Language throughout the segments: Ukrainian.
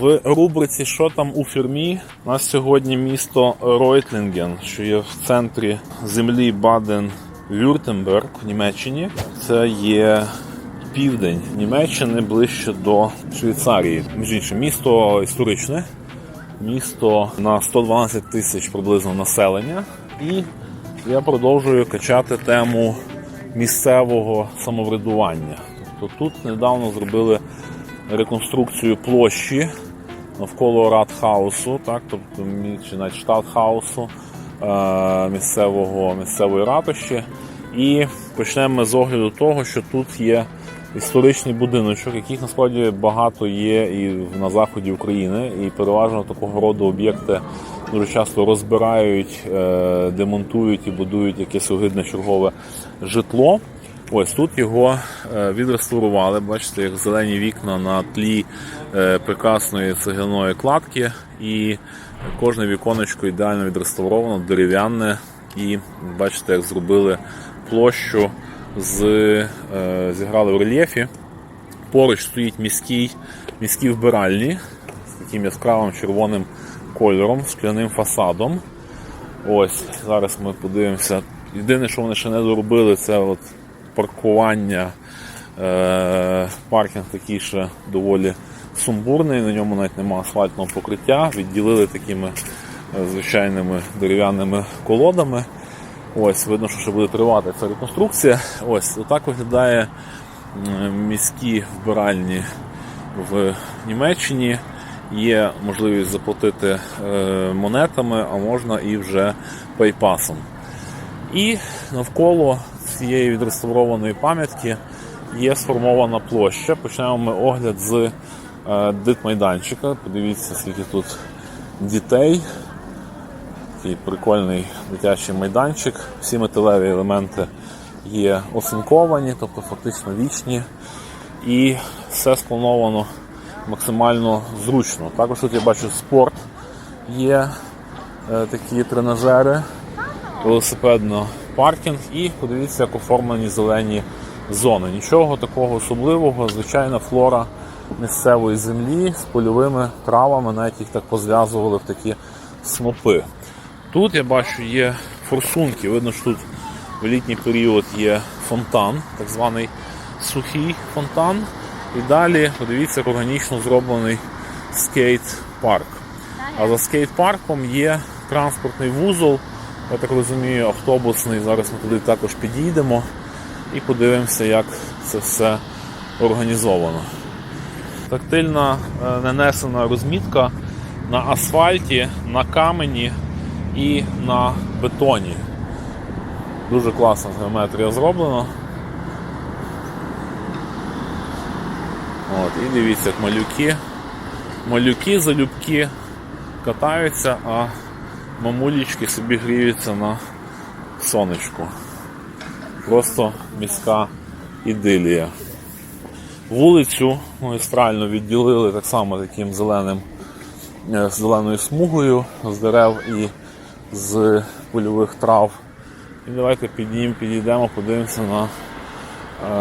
В рубриці Що там у фірмі? У нас сьогодні місто Ройтлінген, що є в центрі землі Баден-Вюртемберг в Німеччині. Це є південь Німеччини ближче до Швейцарії. Між іншим, місто історичне, місто на 112 тисяч приблизно населення. І я продовжую качати тему місцевого самоврядування. Тобто тут недавно зробили реконструкцію площі навколо Радхаусу, так, тобто чи навіть штатхаусу е, місцевого, місцевої ратуші. І почнемо ми з огляду того, що тут є історичний будиночок, яких насправді багато є і на заході України, і переважно такого роду об'єкти дуже часто розбирають, е, демонтують і будують якесь огидне чергове житло. Ось тут його е, відреставрували. Бачите, як зелені вікна на тлі е, прекрасної цегляної кладки, і кожне віконечко ідеально відреставровано, дерев'яне. І бачите, як зробили площу з е, зіграли в рельєфі. Поруч стоїть міський, міські вбиральні з таким яскравим червоним кольором, скляним фасадом. Ось, зараз ми подивимося. Єдине, що вони ще не доробили, це от паркування. Е, паркінг такий ще доволі сумбурний, на ньому навіть немає асфальтного покриття. Відділили такими е, звичайними дерев'яними колодами. Ось, видно, що ще буде тривати ця реконструкція. Ось, отак виглядає міські вбиральні в Німеччині. Є можливість заплатити е, монетами, а можна і вже пейпасом. І навколо цієї відреставрованої пам'ятки є сформована площа. Почнемо ми огляд з е, дитмайданчика. Подивіться, скільки тут дітей. Такий прикольний дитячий майданчик. Всі металеві елементи є оцинковані, тобто фактично вічні. І все сплановано максимально зручно. Також тут я бачу спорт є е, такі тренажери, велосипедно паркінг і подивіться, як оформлені зелені зони. Нічого такого особливого, звичайна флора місцевої землі з польовими травами, навіть їх так позв'язували в такі снопи. Тут я бачу є форсунки. Видно, що тут в літній період є фонтан, так званий сухий фонтан. І далі подивіться, як органічно зроблений скейт-парк. А за скейт-парком є транспортний вузол, я так розумію, автобусний. Зараз ми туди також підійдемо і подивимося, як це все організовано. Тактильна е, нанесена розмітка на асфальті, на камені і на бетоні. Дуже класна геометрія зроблена. От, і дивіться, як малюки. Малюки залюбки катаються, а мамулічки собі гріються на сонечку. Просто міська ідилія. Вулицю магістрально відділили так само таким зеленим, е, зеленою смугою з дерев і з польових трав. І давайте підійм, підійдемо, подивимося на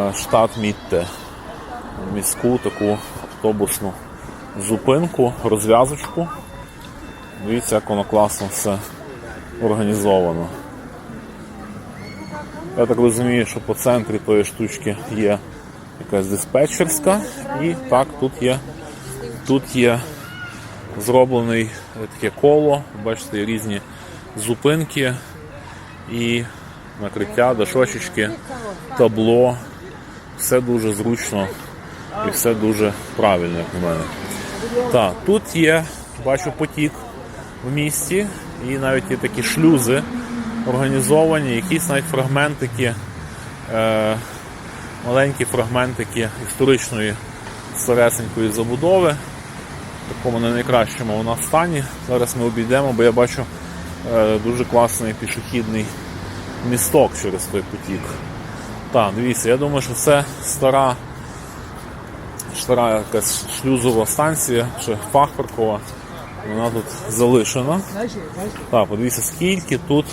е, штат Мітте міську таку автобусну зупинку, розв'язочку. Дивіться, як воно класно все організовано. Я так розумію, що по центрі тої штучки є якась диспетчерська, і так, тут є, тут є зроблений таке коло, бачите, є різні зупинки і накриття, дошочечки, табло. Все дуже зручно і все дуже правильно, як на мене. Так, тут є, бачу потік в місті, і навіть є такі шлюзи організовані, якісь навіть фрагментики, е, маленькі фрагментики історичної старесенької забудови. В такому не найкращому вона стані. Зараз ми обійдемо, бо я бачу е, дуже класний пішохідний місток через той потік. Так, дивіться, я думаю, що це стара стара якась шлюзова станція чи фахверкова. Вона тут залишена. Так, подивіться, скільки тут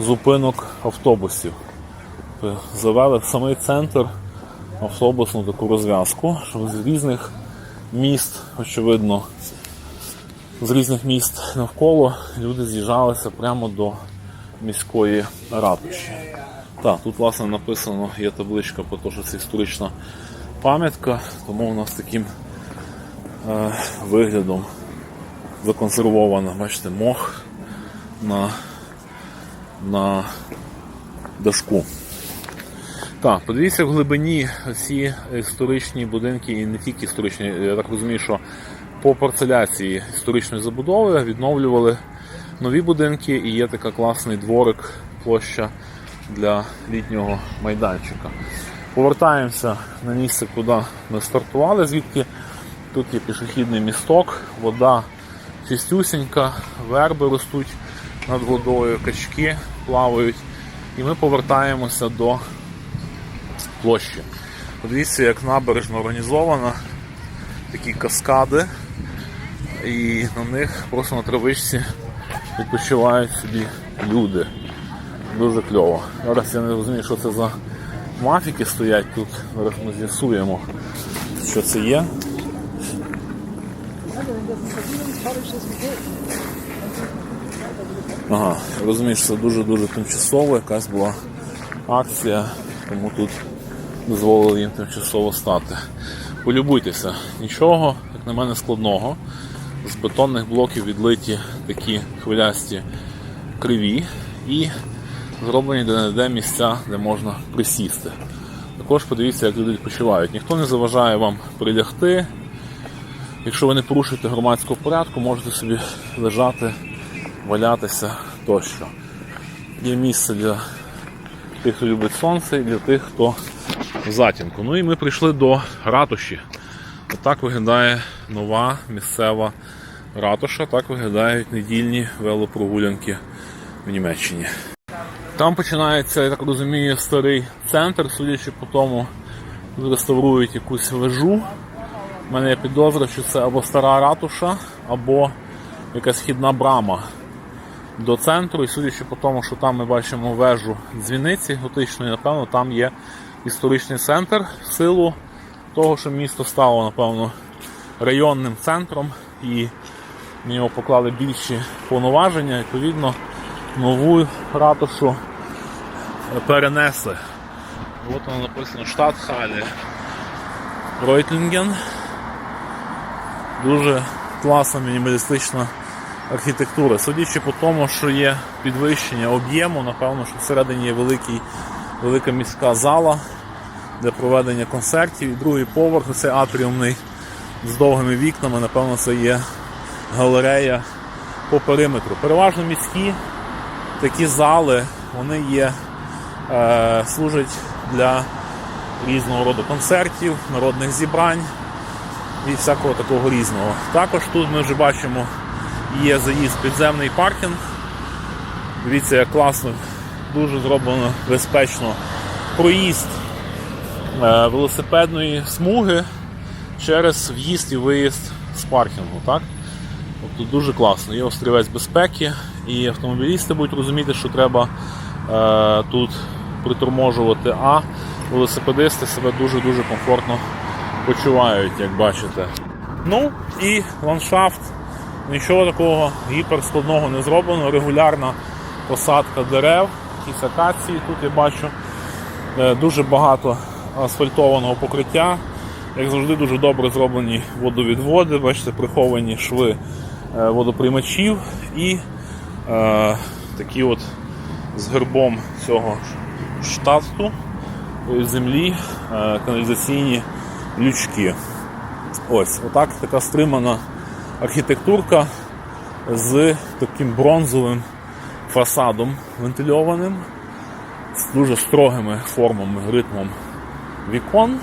зупинок автобусів. Завели в самий центр автобусну таку розв'язку, щоб з різних міст, очевидно, з різних міст навколо люди з'їжджалися прямо до міської ратуші. Так, тут власне написано, є табличка про те, що це історична пам'ятка, тому у нас таким е, виглядом законсервовано, бачите, мох на, на дашку. Так, подивіться в глибині ці історичні будинки, і не тільки історичні, я так розумію, що по парцеляції історичної забудови відновлювали нові будинки і є така класний дворик, площа для літнього майданчика. Повертаємося на місце, куди ми стартували, звідки тут є пішохідний місток, вода чистюсінька, верби ростуть над водою, качки плавають. І ми повертаємося до площі. Подивіться, як набережно організована, такі каскади, і на них просто на травичці відпочивають собі люди. Дуже кльово. Зараз я не розумію, що це за мафіки стоять тут. Зараз ми з'ясуємо, що це є. Ага, розумієш, це дуже-дуже тимчасово, якась була акція, тому тут дозволили їм тимчасово стати. Полюбуйтеся, нічого, як на мене, складного. З бетонних блоків відлиті такі хвилясті криві і зроблені де-не-де місця, де можна присісти. Також подивіться, як люди відпочивають. Ніхто не заважає вам прилягти. Якщо ви не порушуєте громадського порядку, можете собі лежати, валятися тощо. Є місце для тих, хто любить сонце, і для тих, хто в затінку. Ну і ми прийшли до ратуші. Отак виглядає нова місцева ратуша, так виглядають недільні велопрогулянки в Німеччині. Там починається, я так розумію, старий центр, судячи по тому, тут реставрують якусь вежу. У мене є підозра, що це або стара ратуша, або якась східна брама до центру. І судячи по тому, що там ми бачимо вежу дзвіниці готичної, напевно, там є історичний центр в силу того, що місто стало, напевно, районним центром і в нього поклали більші повноваження, відповідно, нову ратушу перенесли. От воно написано штат Халі. Ройтлінген. Дуже класна мінімалістична архітектура. Судячи по тому, що є підвищення об'єму, напевно, що всередині є великий, велика міська зала для проведення концертів. І другий поверх, це атріумний з довгими вікнами, напевно, це є галерея по периметру. Переважно міські такі зали, вони є, е, служать для різного роду концертів, народних зібрань і всякого такого різного. Також тут ми вже бачимо є заїзд підземний паркінг. Дивіться, як класно, дуже зроблено безпечно проїзд е, велосипедної смуги через в'їзд і виїзд з паркінгу. Так? Тобто дуже класно. Є острівець безпеки, і автомобілісти будуть розуміти, що треба е, тут приторможувати, а велосипедисти себе дуже-дуже комфортно почувають, як бачите. Ну і ландшафт. Нічого такого гіперскладного не зроблено. Регулярна посадка дерев, якісь акації тут я бачу. Е, Дуже багато асфальтованого покриття. Як завжди, дуже добре зроблені водовідводи, бачите, приховані шви е, водоприймачів і е, такі от з гербом цього штату землі е, каналізаційні лючки. Ось, отак така стримана архітектурка з таким бронзовим фасадом вентильованим, з дуже строгими формами, ритмом вікон.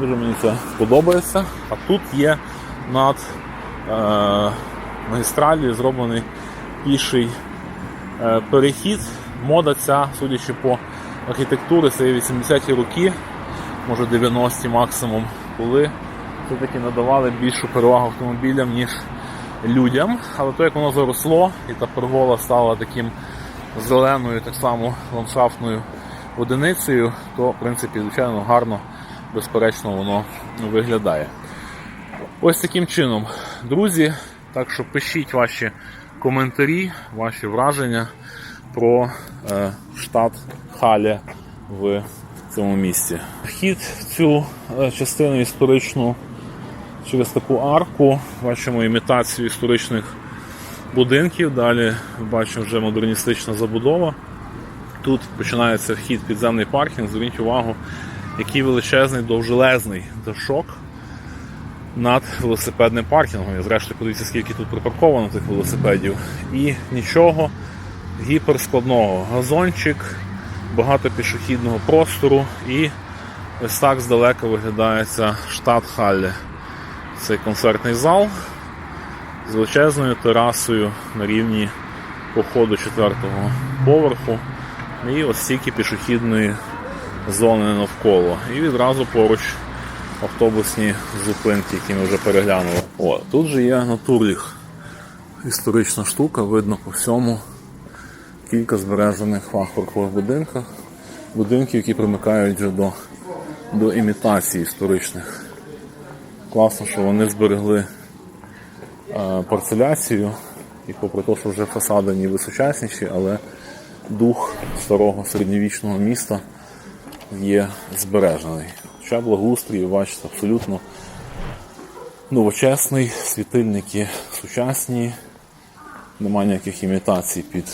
Дуже мені це подобається. А тут є над е, магістралі зроблений піший е, перехід. Мода ця, судячи по архітектурі, це 80-ті роки, може 90-ті максимум, коли все-таки надавали більшу перевагу автомобілям, ніж людям. Але то, як воно заросло, і та пергола стала таким зеленою, так само ландшафтною одиницею, то в принципі, звичайно, гарно, безперечно, воно виглядає. Ось таким чином, друзі. Так що пишіть ваші коментарі, ваші враження про е, штат Халя в цьому місті. Вхід в цю е, частину історичну через таку арку. Бачимо імітацію історичних будинків. Далі бачимо вже модерністична забудова. Тут починається вхід підземний паркінг. Зверніть увагу, який величезний довжелезний дошок над велосипедним паркінгом. І зрештою, подивіться, скільки тут припарковано тих велосипедів. І нічого гіперскладного. Газончик, багато пішохідного простору і ось так здалека виглядає ця штат Халле. Цей концертний зал з величезною терасою на рівні походу четвертого поверху. І ось стільки пішохідної зони навколо. І відразу поруч автобусні зупинки, які ми вже переглянули. О, тут же є натурліг. Історична штука, видно по всьому. Кілька збережених фахверкових будинків, будинків, які примикають вже до, до імітації історичних. Класно, що вони зберегли е, парцеляцію, і попри те, що вже фасади ніби сучасніші, але дух старого середньовічного міста є збережений. Хоча благоустрій, бачите, абсолютно новочесний, світильники сучасні, немає ніяких імітацій під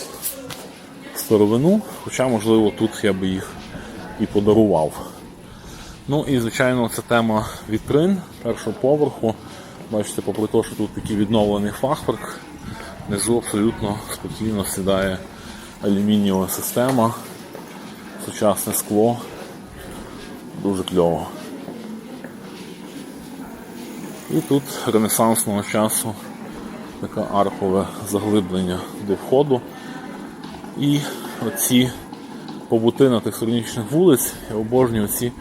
старовину, хоча, можливо, тут я би їх і подарував. Ну і, звичайно, це тема вітрин першого поверху. Бачите, попри те, що тут такий відновлений фахверк, внизу абсолютно спокійно сідає алюмінієва система, сучасне скло. Дуже кльово. І тут ренесансного часу таке аркове заглиблення до входу. І оці побутина тих хронічних вулиць, я обожнюю ці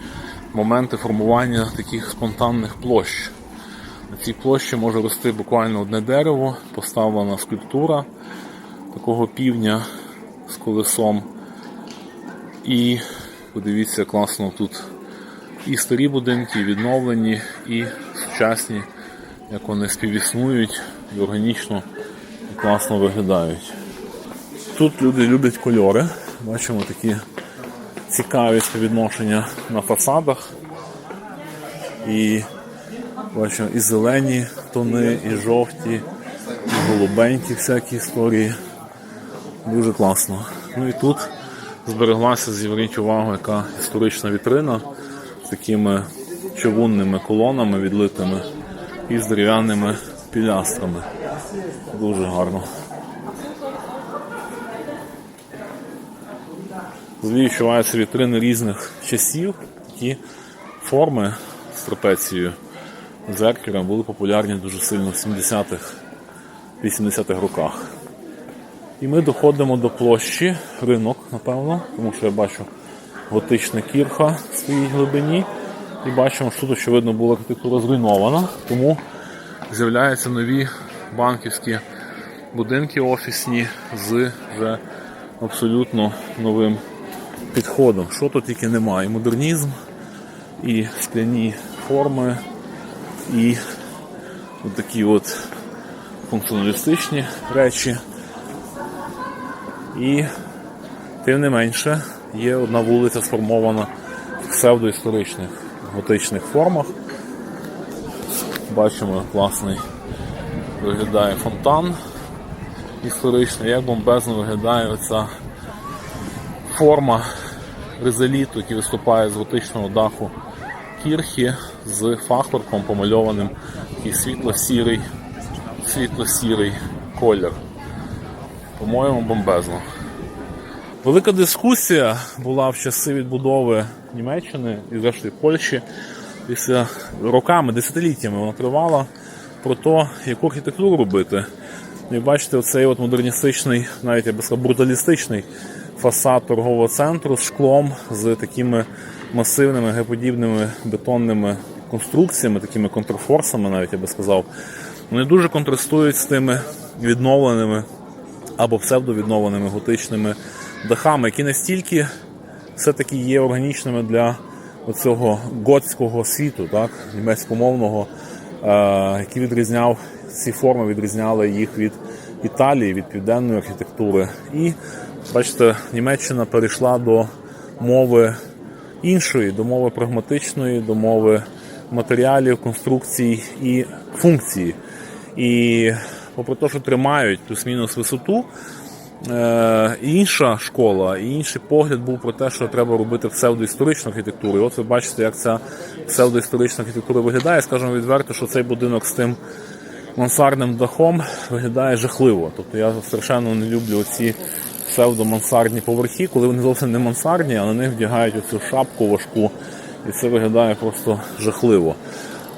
моменти формування таких спонтанних площ. На цій площі може рости буквально одне дерево, поставлена скульптура такого півня з колесом. І подивіться, класно тут і старі будинки, і відновлені, і сучасні, як вони співіснують і органічно і класно виглядають. Тут люди люблять кольори. Бачимо такі цікаві співвідношення на фасадах. І бачимо і зелені тони, і жовті, і голубенькі всякі історії. Дуже класно. Ну і тут збереглася, зверніть увагу, яка історична вітрина з такими човунними колонами відлитими і з дерев'яними пілястрами. Дуже гарно. Злі відчуваються вітрини різних часів, такі форми з трапецією дзеркера були популярні дуже сильно в 70-х, 80-х роках. І ми доходимо до площі, ринок, напевно, тому що я бачу готична кірха в своїй глибині. І бачимо, що тут, очевидно, була архітектура зруйнована, тому з'являються нові банківські будинки офісні з вже абсолютно новим підходом. Що тут тільки немає. І модернізм, і скляні форми, і такі от функціоналістичні речі. І тим не менше є одна вулиця сформована в псевдоісторичних готичних формах. Бачимо класний виглядає фонтан історичний, як бомбезно виглядає оця форма резоліту, який виступає з готичного даху кірхи з фахверком помальованим такий світло-сірий, світло-сірий колір. По-моєму, бомбезно. Велика дискусія була в часи відбудови Німеччини і зрештою Польщі. Після роками, десятиліттями вона тривала про те, яку архітектуру робити. І бачите, оцей от модерністичний, навіть я би сказав, бруталістичний фасад торгового центру з шклом, з такими масивними геподібними бетонними конструкціями, такими контрфорсами, навіть я би сказав. Вони дуже контрастують з тими відновленими або псевдовідновленими готичними дахами, які настільки все-таки є органічними для оцього готського світу, так, німецькомовного, який відрізняв ці форми, відрізняли їх від Італії, від південної архітектури. І бачите, Німеччина перейшла до мови іншої, до мови прагматичної, до мови матеріалів, конструкцій і функції. І попри те, що тримають плюс-мінус висоту, е, інша школа і інший погляд був про те, що треба робити псевдоісторичну архітектуру. І от ви бачите, як ця псевдоісторична архітектура виглядає. Скажемо відверто, що цей будинок з тим мансардним дахом виглядає жахливо. Тобто я страшенно не люблю ці псевдомансардні поверхи, коли вони зовсім не мансардні, а на них вдягають оцю шапку важку, і це виглядає просто жахливо.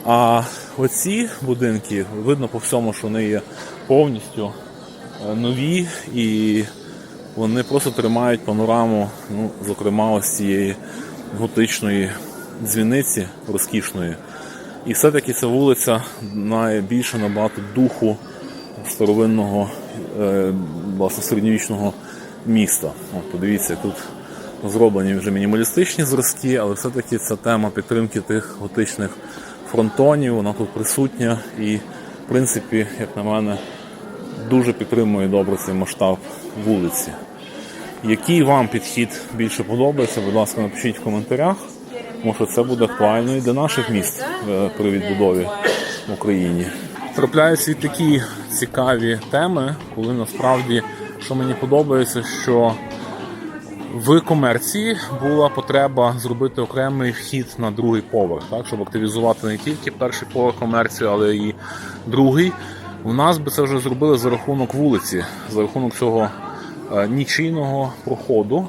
А оці будинки видно по всьому, що вони є повністю е, нові і вони просто тримають панораму, ну, зокрема, ось цієї готичної дзвіниці розкішної. І все-таки ця вулиця має більше набагато духу старовинного, е, власне, середньовічного міста. От, подивіться, тут зроблені вже мінімалістичні зразки, але все-таки ця тема підтримки тих готичних фронтонів, вона тут присутня і, в принципі, як на мене, дуже підтримує добре цей масштаб вулиці. Який вам підхід більше подобається, будь ласка, напишіть в коментарях, що це буде актуально і для наших міст е, при відбудові в Україні. Трапляються і такі цікаві теми, коли насправді, що мені подобається, що в комерції була потреба зробити окремий вхід на другий поверх, так, щоб активізувати не тільки перший поверх комерції, але і другий. У нас би це вже зробили за рахунок вулиці, за рахунок цього е, нічийного проходу.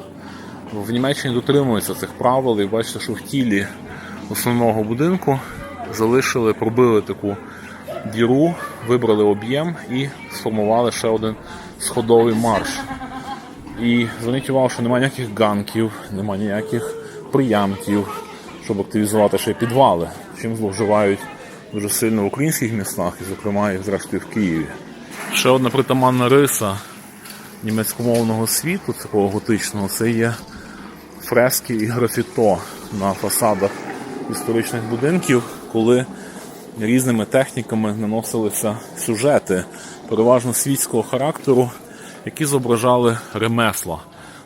В Німеччині дотримуються цих правил, і бачите, що в тілі основного будинку залишили, пробили таку діру, вибрали об'єм і сформували ще один сходовий марш. І зверніть увагу, що немає ніяких ганків, немає ніяких приямків, щоб активізувати ще підвали, чим зловживають дуже сильно в українських містах, і, зокрема, і зрештою в Києві. Ще одна притаманна риса німецькомовного світу, такого готичного, це є фрески і графіто на фасадах історичних будинків, коли різними техніками наносилися сюжети, переважно світського характеру, які зображали ремесла.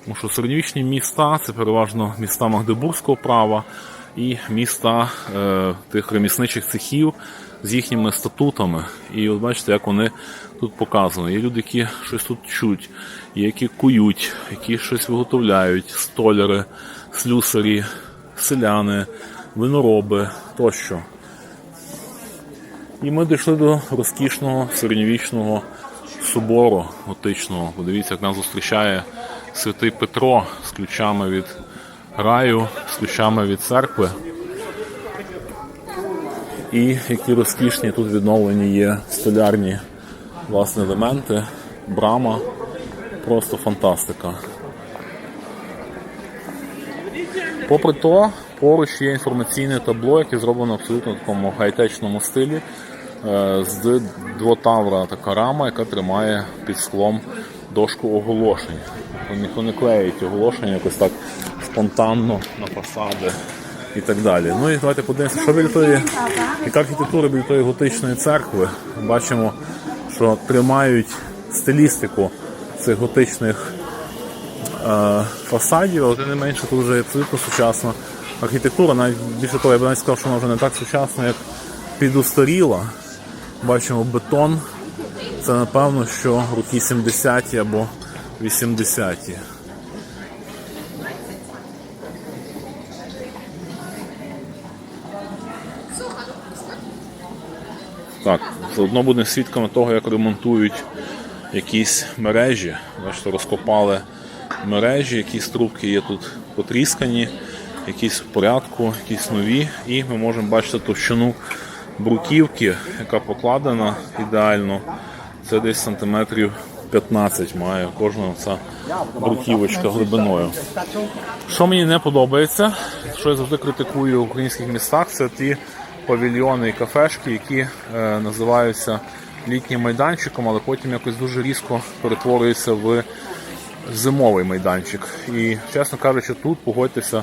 Тому що середньовічні міста це переважно міста Магдебурзького права і міста е, тих ремісничих цехів з їхніми статутами. І от бачите, як вони тут показані. Є люди, які щось тут чуть, є які кують, які щось виготовляють, столяри, слюсарі, селяни, винороби тощо. І ми дійшли до розкішного середньовічного собору готичного. Подивіться, як нас зустрічає святий Петро з ключами від раю, з ключами від церкви. І які розкішні тут відновлені є столярні власне елементи, брама. Просто фантастика. Попри то, поруч є інформаційне табло, яке зроблено абсолютно в такому хай-течному стилі. е, З двотавра така рама, яка тримає під склом дошку оголошень. Ніхто не клеїть оголошення якось так спонтанно на фасади і так далі. Ну і давайте подивимося, що біля тої, яка архітектура біля тої готичної церкви. Бачимо, що тримають стилістику цих готичних е, фасадів, але не менше тут вже абсолютно сучасна архітектура. Навіть більше того, я б навіть сказав, що вона вже не так сучасна, як підустаріла. Бачимо бетон. Це напевно, що роки 70-ті або 80-ті. Так, заодно будемо свідками того, як ремонтують якісь мережі. Бачите, розкопали мережі, якісь трубки є тут потріскані, якісь в порядку, якісь нові. І ми можемо бачити товщину бруківки, яка покладена ідеально. Це десь сантиметрів 15 має кожна ця бруківочка глибиною. Що мені не подобається, що я завжди критикую в українських містах, це ті павільйони і кафешки, які е, називаються літнім майданчиком, але потім якось дуже різко перетворюються в зимовий майданчик. І, чесно кажучи, тут погодьтеся,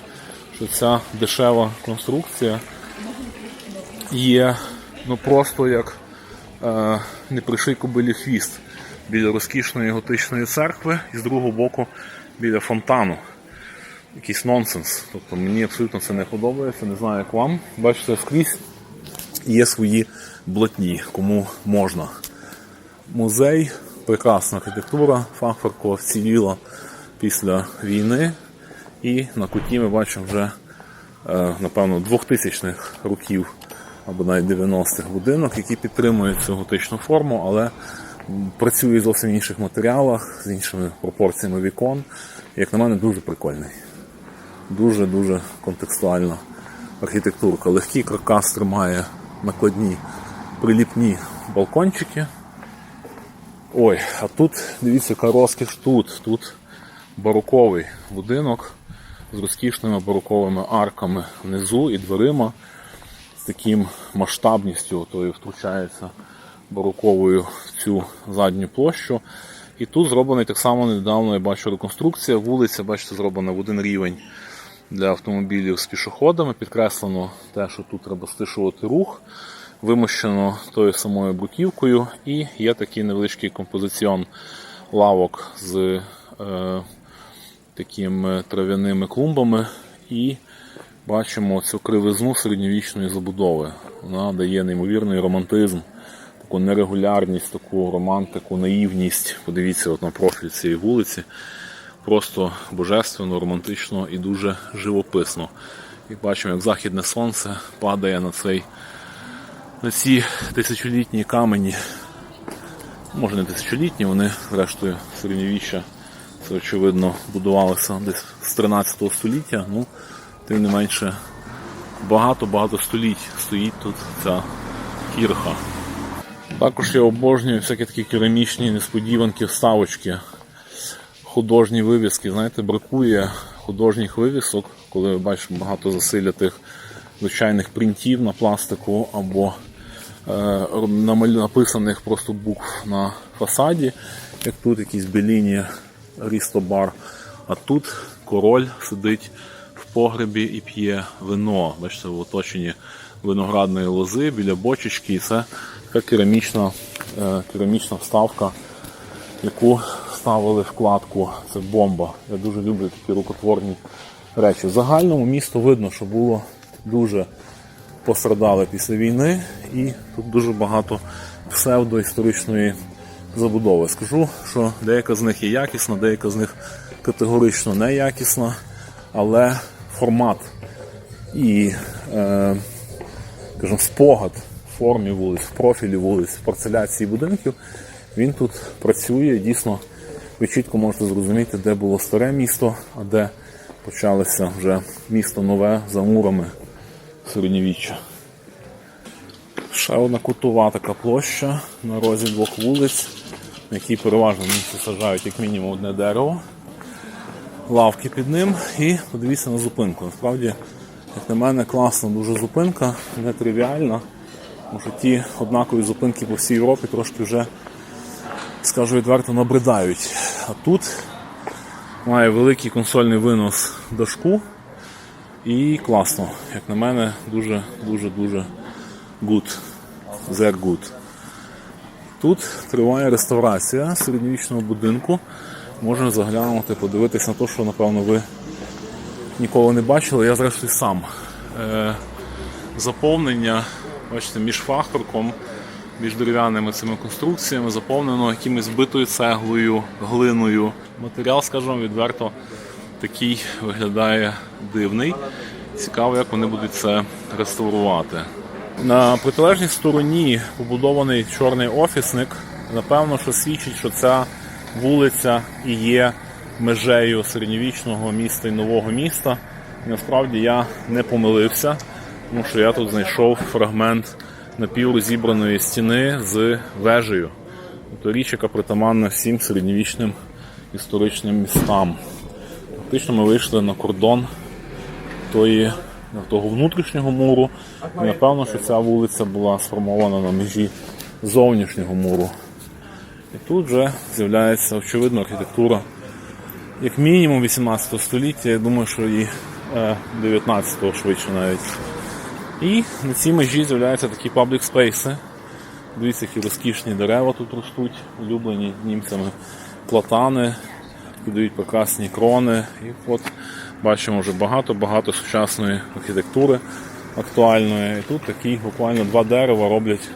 що ця дешева конструкція є ну просто як е, не приший кобилі хвіст біля розкішної готичної церкви і з другого боку біля фонтану. Якийсь нонсенс. Тобто мені абсолютно це не подобається, не знаю як вам. Бачите, скрізь є свої блатні, кому можна. Музей, прекрасна архітектура, фахверко вціліла після війни. І на куті ми бачимо вже, е, напевно, 2000-х років або навіть 90-х будинок, який підтримує цю готичну форму, але працює зовсім в інших матеріалах, з іншими пропорціями вікон. Як на мене, дуже прикольний. Дуже-дуже контекстуальна архітектурка. Легкий каркас тримає накладні приліпні балкончики. Ой, а тут, дивіться, яка розкіш тут. Тут бароковий будинок з розкішними бароковими арками внизу і дверима з таким масштабністю, тою втручається бароковою в цю задню площу. І тут зроблений так само недавно, я бачу, реконструкція. Вулиця, бачите, зроблена в один рівень для автомобілів з пішоходами. Підкреслено те, що тут треба стишувати рух, вимощено тою самою бруківкою, і є такий невеличкий композиціон лавок з е, такими трав'яними клумбами. І бачимо цю кривизну середньовічної забудови. Вона дає неймовірний романтизм, таку нерегулярність, таку романтику, наївність. Подивіться от на профіль цієї вулиці. Просто божественно, романтично і дуже живописно. І бачимо, як західне сонце падає на цей на ці тисячолітні камені. Може не тисячолітні, вони зрештою середньовіччя. Це очевидно будувалося десь з 13 століття. Ну, тим не менше багато-багато століть стоїть тут ця кірха. Також я обожнюю всякі такі керамічні несподіванки, вставочки, художні вивіски. Знаєте, бракує художніх вивісок, коли ми бачимо багато засилля тих звичайних принтів на пластику або е, написаних просто букв на фасаді, як тут якісь беліні Рістобар. А тут король сидить в погребі і п'є вино. Бачите, в оточенні виноградної лози біля бочечки. І це така керамічна, е, керамічна вставка, яку ставили вкладку. Це бомба. Я дуже люблю такі рукотворні речі. В загальному місто видно, що було дуже пострадали після війни, і тут дуже багато псевдоісторичної забудови. Скажу, що деяка з них є якісна, деяка з них категорично неякісна, але формат і е, скажімо, спогад в формі вулиць, в профілі вулиць, в парцеляції будинків, він тут працює. Дійсно, ви чітко можете зрозуміти, де було старе місто, а де почалося вже місто нове за мурами середньовіччя. Ще одна кутова така площа на розі двох вулиць, на якій переважно в місті саджають як мінімум одне дерево, лавки під ним і подивіться на зупинку. Насправді, як на мене, класна дуже зупинка, нетривіальна. Тому що ті однакові зупинки по всій Європі трошки вже, скажу відверто, набридають. А тут має великий консольний винос дошку і класно. Як на мене, дуже-дуже-дуже good. Sehr good. Тут триває реставрація середньовічного будинку. Можна заглянути, подивитись на те, що, напевно, ви ніколи не бачили. Я зрештою сам. Е, заповнення, бачите, між фахверком, між дерев'яними цими конструкціями заповнено якимось збитою цеглою, глиною. Матеріал, скажімо, відверто такий виглядає дивний. Цікаво, як вони будуть це реставрувати. На протилежній стороні побудований чорний офісник. Напевно, що свідчить, що ця вулиця і є межею середньовічного міста і нового міста. І насправді я не помилився, тому що я тут знайшов фрагмент напіврозібраної стіни з вежею. Тобто річ, яка притаманна всім середньовічним історичним містам. Фактично ми вийшли на кордон тої, того внутрішнього муру. І напевно, що ця вулиця була сформована на межі зовнішнього муру. І тут вже з'являється очевидно архітектура як мінімум 18 століття, я думаю, що і 19-го швидше навіть. І на цій межі з'являються такі паблік спейси. Дивіться, які розкішні дерева тут ростуть, улюблені німцями платани, дають прекрасні крони. І от бачимо вже багато-багато сучасної архітектури актуальної. І тут такі буквально два дерева роблять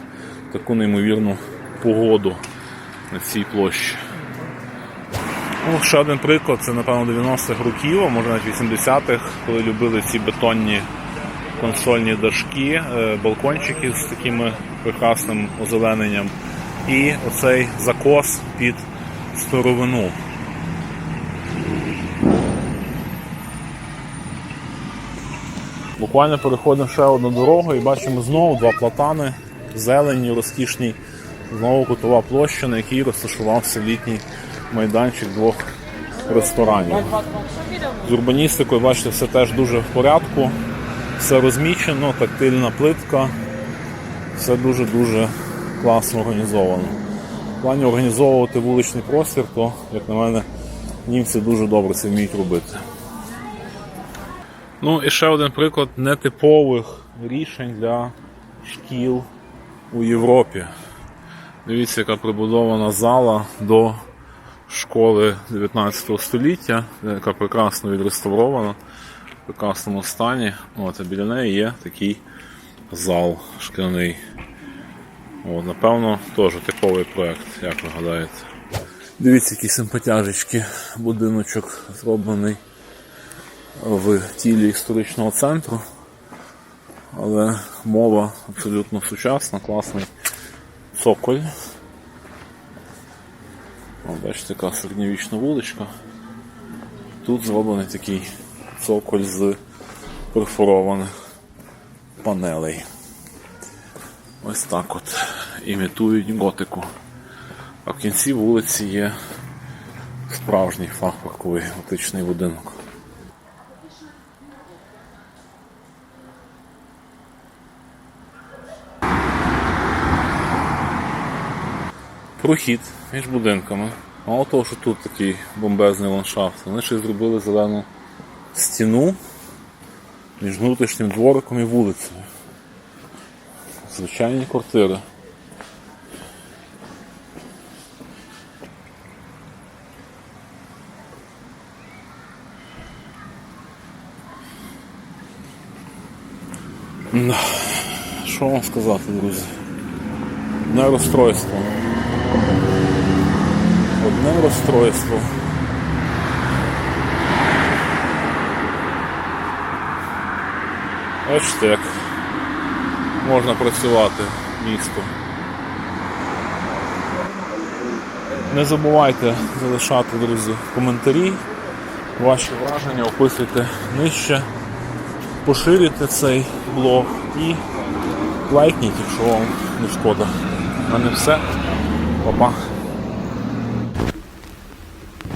таку неймовірну погоду на цій площі. Ну, ще один приклад, це напевно 90-х років, а може навіть 80-х, коли любили ці бетонні консольні дошки, е, балкончики з таким прекрасним озелененням. І оцей закос під старовину. Буквально переходимо ще одну дорогу і бачимо знову два платани, зелені, розкішні, знову кутова площа, на якій розташувався літній майданчик двох ресторанів. З урбаністикою, бачите, все теж дуже в порядку, все розмічено, тактильна плитка, все дуже-дуже класно організовано. В плані організовувати вуличний простір, то, як на мене, німці дуже добре це вміють робити. Ну і ще один приклад нетипових рішень для шкіл у Європі. Дивіться, яка прибудована зала до школи 19 століття, яка прекрасно відреставрована в прекрасному стані. От, а біля неї є такий зал шкляний. От, напевно, теж типовий проект, як ви гадаєте. Дивіться, які симпатяжечки. Будиночок зроблений в тілі історичного центру. Але мова абсолютно сучасна, класний цоколь. О, бачите, така середньовічна вуличка. Тут зроблений такий цоколь з перфорованих панелей. Ось так от імітують готику. А в кінці вулиці є справжній фахпарковий готичний будинок. Прохід між будинками. Мало того, що тут такий бомбезний ландшафт, вони ще зробили зелену стіну між внутрішнім двориком і вулицею. Звичайні квартири. Що вам сказати, друзі? Не розстройство. Одне розстройство. Бачите, як можна працювати місто. Не забувайте залишати, друзі, коментарі, ваші враження, описуйте нижче, поширюйте цей блог і лайкніть, якщо вам не шкода. У мене все. Па-па.